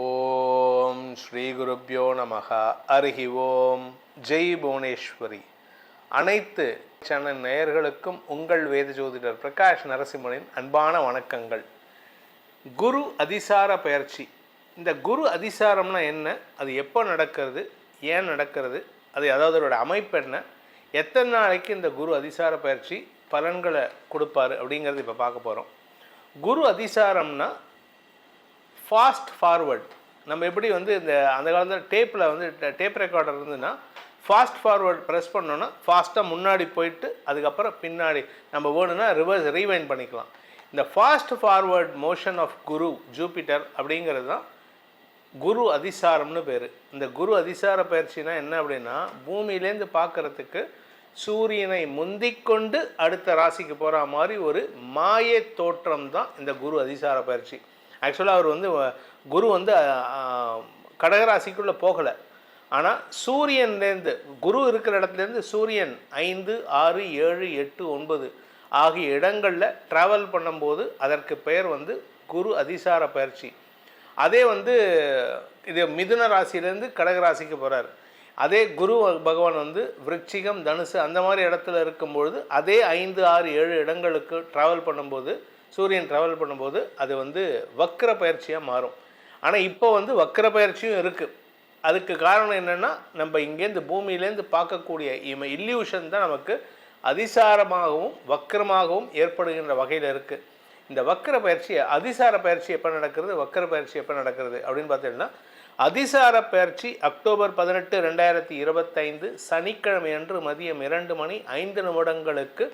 ஓம் ஸ்ரீ குருப்யோ நமக. அருகி ஓம். ஜெய் புவனேஸ்வரி. அனைத்து சேனல் நேயர்களுக்கும் உங்கள் வேத ஜோதிடர் பிரகாஷ் நரசிம்மனின் அன்பான வணக்கங்கள். குரு அதிசார பயிற்சி. இந்த குரு அதிசாரம்னா என்ன? அது எப்போ நடக்கிறது? ஏன் நடக்கிறது? அது அதாவது அதோட அமைப்பு என்ன? எத்தனை நாளைக்கு இந்த குரு அதிசார பயிற்சி பலன்களை கொடுப்பாரு அப்படிங்கிறது இப்போ பார்க்க போகிறோம் குரு அதிசாரம்னா ஃபாஸ்ட் ஃபார்வர்ட் நம்ம எப்படி வந்து இந்த அந்த காலத்தில் டேப்பில் வந்து டேப் ரெக்கார்டர் இருந்ததுன்னா ஃபாஸ்ட் ஃபார்வர்ட் ப்ரெஸ் பண்ணோன்னா ஃபாஸ்ட்டாக முன்னாடி போயிட்டு அதுக்கப்புறம் பின்னாடி நம்ம வேணும்னா ரிவர்ஸ் ரீவைண்ட் பண்ணிக்கலாம். இந்த fast forward motion of Guru Jupiter அப்படிங்கிறது தான் குரு அதிசாரம்னு பேர். இந்த குரு அதிசார பயிற்சினா என்ன அப்படின்னா பூமியிலேருந்து பார்க்குறதுக்கு சூரியனை முந்திக்கொண்டு அடுத்த ராசிக்கு போகிற மாதிரி ஒரு மாய தோற்றம் தான் இந்த குரு அதிசார பயிற்சி. ஆக்சுவலாக அவர் வந்து குரு வந்து கடகராசிக்குள்ளே போகலை. ஆனால் சூரியன்லேருந்து குரு இருக்கிற இடத்துலேருந்து சூரியன் ஐந்து ஆறு ஏழு எட்டு ஒன்பது ஆகிய இடங்களில் ட்ராவல் பண்ணும்போது அதற்கு பெயர் வந்து குரு அதிசார பயிற்சி. அதே வந்து இது மிதுன ராசியிலேருந்து கடகராசிக்கு போகிறார் அதே குரு பகவான் வந்து விருச்சிகம் தனுசு அந்த மாதிரி இடத்துல இருக்கும்பொழுது அதே ஐந்து ஆறு ஏழு இடங்களுக்கு ட்ராவல் பண்ணும்போது சூரியன் ட்ராவல் பண்ணும்போது அது வந்து வக்கர பயிற்சியாக மாறும். ஆனால் இப்போ வந்து வக்கர பயிற்சியும் இருக்குது அதுக்கு காரணம் என்னென்னா நம்ம இங்கேருந்து பூமியிலேருந்து பார்க்கக்கூடிய இம இல்யூஷன் தான் நமக்கு அதிசாரமாகவும் வக்கரமாகவும் ஏற்படுகின்ற வகையில் இருக்குது இந்த வக்கர பயிற்சி அதிசார பயிற்சி எப்போ நடக்கிறது வக்கர பயிற்சி எப்போ நடக்கிறது அப்படின்னு பார்த்தீங்கன்னா அதிசார பயிற்சி அக்டோபர் பதினெட்டு ரெண்டாயிரத்தி இருபத்தைந்து சனிக்கிழமை அன்று மதியம் இரண்டு மணி ஐந்து நிமிடங்களுக்கு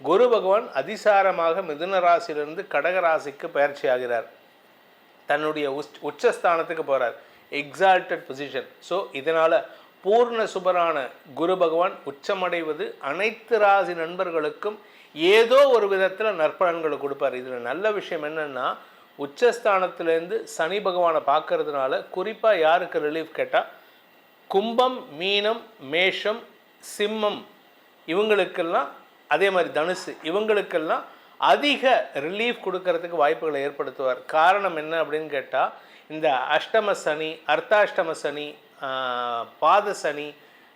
குரு பகவான் அதிசாரமாக மிதுன ராசியிலிருந்து கடக ராசிக்கு பயிற்சி ஆகிறார். தன்னுடைய உச் உச்சஸ்தானத்துக்கு போகிறார் எக்ஸால்டட் பொசிஷன் ஸோ இதனால் பூர்ண சுபரான குரு பகவான் உச்சமடைவது அனைத்து ராசி நண்பர்களுக்கும் ஏதோ ஒரு விதத்தில் நற்பலன்களை கொடுப்பார். இதில் நல்ல விஷயம் என்னென்னா உச்சஸ்தானத்திலேருந்து சனி பகவானை பார்க்கறதுனால குறிப்பாக யாருக்கு ரிலீஃப் கேட்டால் கும்பம் மீனம் மேஷம் சிம்மம் இவங்களுக்கெல்லாம் அதே மாதிரி தனுசு இவங்களுக்கெல்லாம் அதிக ரிலீஃப் கொடுக்கறதுக்கு வாய்ப்புகளை ஏற்படுத்துவார். காரணம் என்ன அப்படின்னு கேட்டால் இந்த அஷ்டம சனி அர்த்தாஷ்டம சனி பாத சனி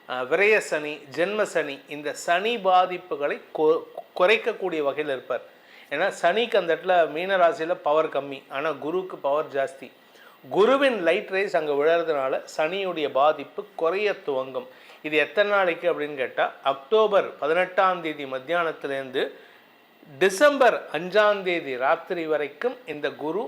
விரய சனி ஜென்ம சனி இந்த சனி பாதிப்புகளை கொ- குறைக்கக்கூடிய வகையில் இருப்பார். ஏன்னா சனிக்கு அந்த இடத்துல மீன ராசியில் பவர் கம்மி. ஆனால் குருவுக்கு பவர் ஜாஸ்தி. குருவின் லைட் ரேஸ் அங்கே விழறதுனால சனியுடைய பாதிப்பு குறைய துவங்கும். இது எத்தனை நாளைக்கு அப்படின்னு கேட்டால் அக்டோபர் பதினெட்டாம் தேதி மத்தியானத்துலேருந்து டிசம்பர் அஞ்சாம் தேதி ராத்திரி வரைக்கும் இந்த குரு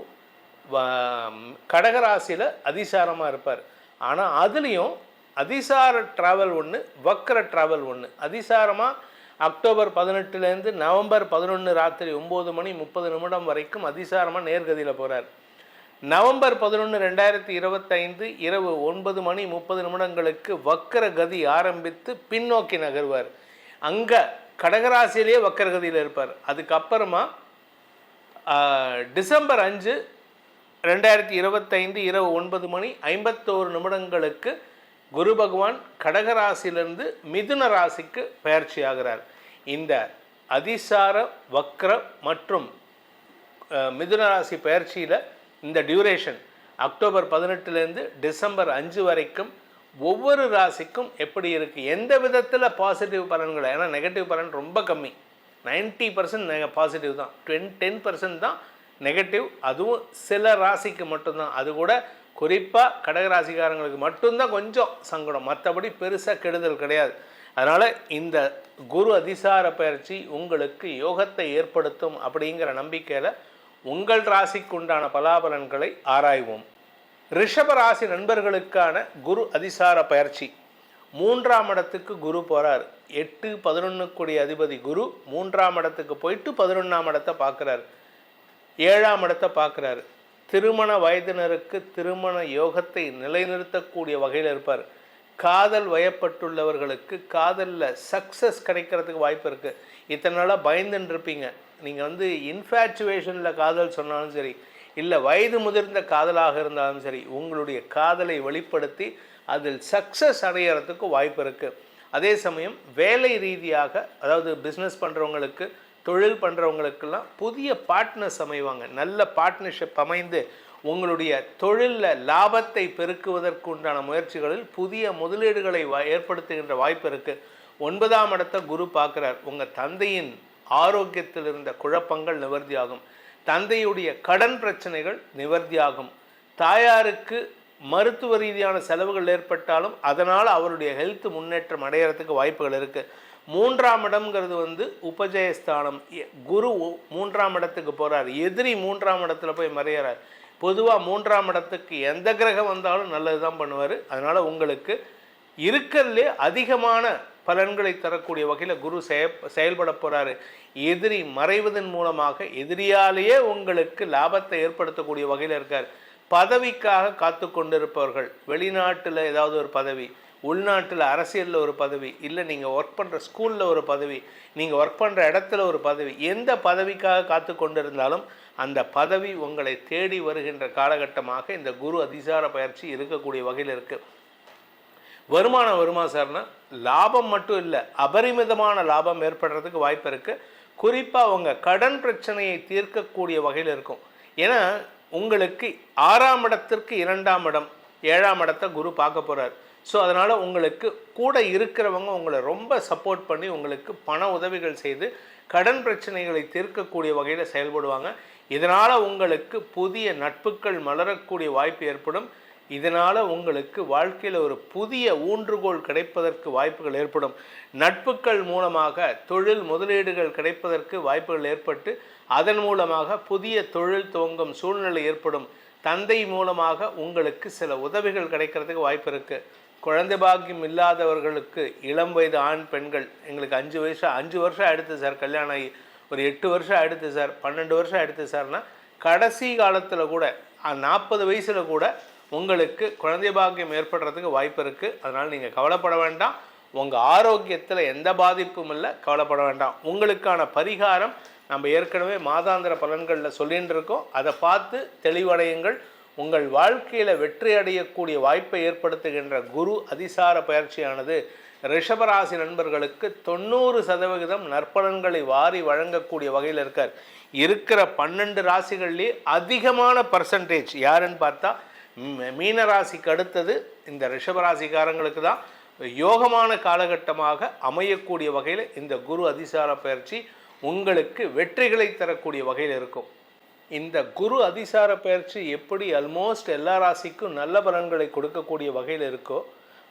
கடகராசியில் அதிசாரமாக இருப்பார். ஆனால் அதுலேயும் அதிசார ட்ராவல் ஒன்று வக்கர ட்ராவல் ஒன்று அதிசாரமாக அக்டோபர் பதினெட்டுலேருந்து நவம்பர் பதினொன்று ராத்திரி ஒம்பது மணி முப்பது நிமிடம் வரைக்கும் அதிசாரமாக நேர்கதியில் போகிறார் நவம்பர் பதினொன்று ரெண்டாயிரத்தி இருபத்தைந்து இரவு ஒன்பது மணி முப்பது நிமிடங்களுக்கு வக்கர கதி ஆரம்பித்து பின்னோக்கி நகர்வார். அங்கே கடகராசியிலேயே வக்கரகதியில் இருப்பார். அதுக்கப்புறமா டிசம்பர் அஞ்சு ரெண்டாயிரத்தி இருபத்தைந்து இரவு ஒன்பது மணி ஐம்பத்தோரு நிமிடங்களுக்கு குரு பகவான் கடகராசியிலிருந்து மிதுன ராசிக்கு பயிற்சி ஆகிறார். இந்த அதிசார வக்ர மற்றும் மிதுன ராசி பயிற்சியில் இந்த டியூரேஷன் அக்டோபர் பதினெட்டுலேருந்து டிசம்பர் அஞ்சு வரைக்கும் ஒவ்வொரு ராசிக்கும் எப்படி இருக்குது எந்த விதத்தில் பாசிட்டிவ் பலன்களை? ஏன்னா நெகட்டிவ் பலன் ரொம்ப கம்மி. 90% பர்சன்ட் பாசிட்டிவ் தான். டென் டென் பர்சன்ட் தான் நெகட்டிவ் அதுவும் சில ராசிக்கு மட்டும்தான். அது கூட குறிப்பாக கடகராசிக்காரங்களுக்கு மட்டும்தான் கொஞ்சம் சங்கடம். மற்றபடி பெருசாக கெடுதல் கிடையாது. அதனால் இந்த குரு அதிசார பயிற்சி உங்களுக்கு யோகத்தை ஏற்படுத்தும் அப்படிங்கிற நம்பிக்கையில் உங்கள் ராசிக்கு உண்டான பலாபலன்களை ஆராய்வோம். ரிஷப ராசி நண்பர்களுக்கான குரு அதிசார பயிற்சி. மூன்றாம் இடத்துக்கு குரு போகிறார் எட்டு பதினொன்றுக்குடைய அதிபதி குரு மூன்றாம் இடத்துக்கு போயிட்டு பதினொன்றாம் இடத்தை பார்க்குறாரு. ஏழாம் இடத்தை பார்க்குறாரு. திருமண வயதினருக்கு திருமண யோகத்தை நிலைநிறுத்தக்கூடிய வகையில் இருப்பார். காதல் வயப்பட்டுள்ளவர்களுக்கு காதலில் சக்ஸஸ் கிடைக்கிறதுக்கு வாய்ப்பு இருக்குது இத்தனை நாளாக பயந்துன்னு இருப்பீங்க நீங்கள் வந்து இன்ஃபேச்சுவேஷனில் காதல் சொன்னாலும் சரி இல்லை வயது முதிர்ந்த காதலாக இருந்தாலும் சரி உங்களுடைய காதலை வெளிப்படுத்தி அதில் சக்ஸஸ் அடையிறதுக்கு வாய்ப்பு இருக்குது அதே சமயம் வேலை ரீதியாக அதாவது பிஸ்னஸ் பண்ணுறவங்களுக்கு தொழில் பண்ணுறவங்களுக்கெல்லாம் புதிய பார்ட்னர்ஸ் அமைவாங்க. நல்ல பார்ட்னர்ஷிப் அமைந்து உங்களுடைய தொழிலில் லாபத்தை பெருக்குவதற்கு உண்டான முயற்சிகளில் புதிய முதலீடுகளை வ- ஏற்படுத்துகின்ற வாய்ப்பு இருக்குது ஒன்பதாம் இடத்தை குரு பார்க்குறார். உங்கள் தந்தையின் ஆரோக்கியத்தில் இருந்த குழப்பங்கள் நிவர்த்தியாகும். தந்தையுடைய கடன் பிரச்சனைகள் நிவர்த்தியாகும். தாயாருக்கு மருத்துவ ரீதியான செலவுகள் ஏற்பட்டாலும் அதனால் அவருடைய ஹெல்த் முன்னேற்றம் அடையிறதுக்கு வாய்ப்புகள் இருக்குது மூன்றாம் இடம்ங்கிறது வந்து உபஜயஸ்தானம். குரு மூன்றாம் இடத்துக்கு போகிறார் எதிரி மூன்றாம் இடத்துல போய் மறையிறார். பொதுவாக மூன்றாம் இடத்துக்கு எந்த கிரகம் வந்தாலும் நல்லது தான் பண்ணுவார். அதனால் உங்களுக்கு இருக்கிறதுலே அதிகமான பலன்களை தரக்கூடிய வகையில் குரு செய செயல்பட போகிறாரு எதிரி மறைவதன் மூலமாக எதிரியாலேயே உங்களுக்கு லாபத்தை ஏற்படுத்தக்கூடிய வகையில் இருக்கார். பதவிக்காக காத்து கொண்டிருப்பவர்கள் வெளிநாட்டில் ஏதாவது ஒரு பதவி உள்நாட்டில் அரசியலில் ஒரு பதவி இல்லை நீங்கள் ஒர்க் பண்ணுற ஸ்கூலில் ஒரு பதவி நீங்கள் ஒர்க் பண்ணுற இடத்துல ஒரு பதவி எந்த பதவிக்காக காத்து கொண்டிருந்தாலும் அந்த பதவி உங்களை தேடி வருகின்ற காலகட்டமாக இந்த குரு அதிசார பயிற்சி இருக்கக்கூடிய வகையில் இருக்குது வருமானம் வருமா சார்னா லாபம் மட்டும் இல்லை அபரிமிதமான லாபம் ஏற்படுறதுக்கு வாய்ப்பு இருக்குது குறிப்பாக உங்கள் கடன் பிரச்சனையை தீர்க்கக்கூடிய வகையில் இருக்கும். ஏன்னா உங்களுக்கு ஆறாம் இடத்திற்கு இரண்டாம் இடம் ஏழாம் இடத்தை குரு பார்க்க போகிறார் ஸோ அதனால் உங்களுக்கு கூட இருக்கிறவங்க உங்களை ரொம்ப சப்போர்ட் பண்ணி உங்களுக்கு பண உதவிகள் செய்து கடன் பிரச்சனைகளை தீர்க்கக்கூடிய வகையில் செயல்படுவாங்க. இதனால் உங்களுக்கு புதிய நட்புகள் மலரக்கூடிய வாய்ப்பு ஏற்படும். இதனால் உங்களுக்கு வாழ்க்கையில் ஒரு புதிய ஊன்றுகோல் கிடைப்பதற்கு வாய்ப்புகள் ஏற்படும். நட்புகள் மூலமாக தொழில் முதலீடுகள் கிடைப்பதற்கு வாய்ப்புகள் ஏற்பட்டு அதன் மூலமாக புதிய தொழில் துவங்கும் சூழ்நிலை ஏற்படும். தந்தை மூலமாக உங்களுக்கு சில உதவிகள் கிடைக்கிறதுக்கு வாய்ப்பு இருக்குது குழந்தை பாக்கியம் இல்லாதவர்களுக்கு இளம் வயது ஆண் பெண்கள் எங்களுக்கு அஞ்சு வயசு அஞ்சு வருஷம் எடுத்து சார் கல்யாணம் ஆகி ஒரு எட்டு வருஷம் எடுத்து சார் பன்னெண்டு வருஷம் எடுத்து சார்னா கடைசி காலத்தில் கூட நாற்பது வயசில் கூட உங்களுக்கு குழந்தை பாக்கியம் ஏற்படுறதுக்கு வாய்ப்பு இருக்குது அதனால் நீங்கள் கவலைப்பட வேண்டாம். உங்கள் ஆரோக்கியத்தில் எந்த பாதிப்பும் இல்லை கவலைப்பட வேண்டாம். உங்களுக்கான பரிகாரம் நம்ம ஏற்கனவே மாதாந்திர பலன்களில் சொல்லின்னு இருக்கோம் அதை பார்த்து தெளிவடையுங்கள். உங்கள் வாழ்க்கையில் வெற்றி அடையக்கூடிய வாய்ப்பை ஏற்படுத்துகின்ற குரு அதிசார பயிற்சியானது ரிஷபராசி நண்பர்களுக்கு தொண்ணூறு சதவிகிதம் நற்பலன்களை வாரி வழங்கக்கூடிய வகையில் இருக்கார். இருக்கிற பன்னெண்டு ராசிகள்லேயே அதிகமான பர்சன்டேஜ் யாருன்னு பார்த்தா மீன ராசிக்கு அடுத்தது இந்த ரிஷபராசிக்காரங்களுக்கு தான். யோகமான காலகட்டமாக அமையக்கூடிய வகையில் இந்த குரு அதிசார பயிற்சி உங்களுக்கு வெற்றிகளை தரக்கூடிய வகையில் இருக்கும். இந்த குரு அதிசார பயிற்சி எப்படி அல்மோஸ்ட் எல்லா ராசிக்கும் நல்ல பலன்களை கொடுக்கக்கூடிய வகையில் இருக்கோ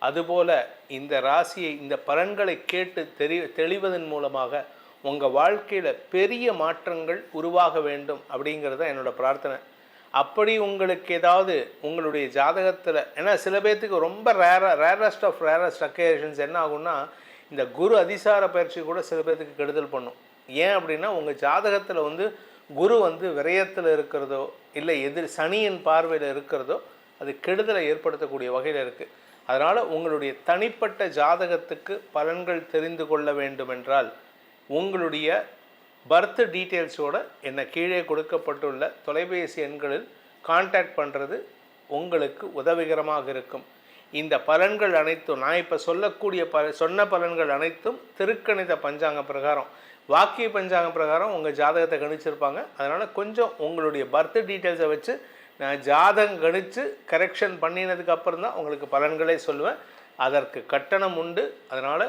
அதுபோல இந்த ராசியை இந்த பலன்களை கேட்டு தெரி தெளிவதன் மூலமாக உங்கள் வாழ்க்கையில் பெரிய மாற்றங்கள் உருவாக வேண்டும் அப்படிங்கிறது தான் என்னோட பிரார்த்தனை. அப்படி உங்களுக்கு ஏதாவது உங்களுடைய ஜாதகத்தில் ஏன்னா சில பேர்த்துக்கு ரொம்ப rare rarest of rarest occasions என்ன ஆகும்னா இந்த குரு அதிசார பயிற்சி கூட சில பேர்த்துக்கு கெடுதல் பண்ணும். ஏன் அப்படின்னா உங்கள் ஜாதகத்தில் வந்து குரு வந்து விரயத்தில் இருக்கிறதோ இல்லை எதிர் சனியின் பார்வையில் இருக்கிறதோ அது கெடுதலை ஏற்படுத்தக்கூடிய வகையில் இருக்குது அதனால் உங்களுடைய தனிப்பட்ட ஜாதகத்துக்கு பலன்கள் தெரிந்து கொள்ள வேண்டுமென்றால் உங்களுடைய பர்த் டீட்டெயில்ஸோட என்னை கீழே கொடுக்கப்பட்டுள்ள தொலைபேசி எண்களில் காண்டாக்ட் பண்ணுறது உங்களுக்கு உதவிகரமாக இருக்கும். இந்த பலன்கள் அனைத்தும் நான் இப்போ சொல்லக்கூடிய ப சொன்ன பலன்கள் அனைத்தும் திருக்கணித பஞ்சாங்க பிரகாரம். வாக்கிய பஞ்சாங்க பிரகாரம் உங்கள் ஜாதகத்தை கணிச்சிருப்பாங்க. அதனால் கொஞ்சம் உங்களுடைய பர்த் டீட்டெயில்ஸை வச்சு நான் ஜாதகம் கணித்து கரெக்ஷன் பண்ணினதுக்கு அப்புறம் தான் உங்களுக்கு பலன்களே சொல்லுவேன். அதற்கு கட்டணம் உண்டு. அதனால்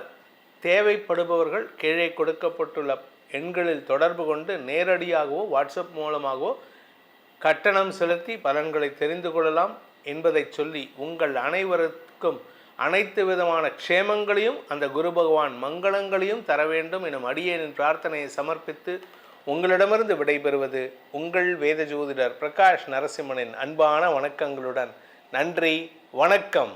தேவைப்படுபவர்கள் கீழே கொடுக்கப்பட்டுள்ள எண்களில் தொடர்பு கொண்டு நேரடியாகவோ வாட்ஸ்அப் மூலமாகவோ கட்டணம் செலுத்தி பலன்களை தெரிந்து கொள்ளலாம் என்பதை சொல்லி உங்கள் அனைவருக்கும் அனைத்து விதமான க்ஷேமங்களையும் அந்த குரு பகவான் மங்களங்களையும் தர வேண்டும் எனும் அடியேனின் பிரார்த்தனையை சமர்ப்பித்து உங்களிடமிருந்து விடைபெறுவது உங்கள் வேத ஜோதிடர் பிரகாஷ் நரசிம்மனின் அன்பான வணக்கங்களுடன். நன்றி வணக்கம்.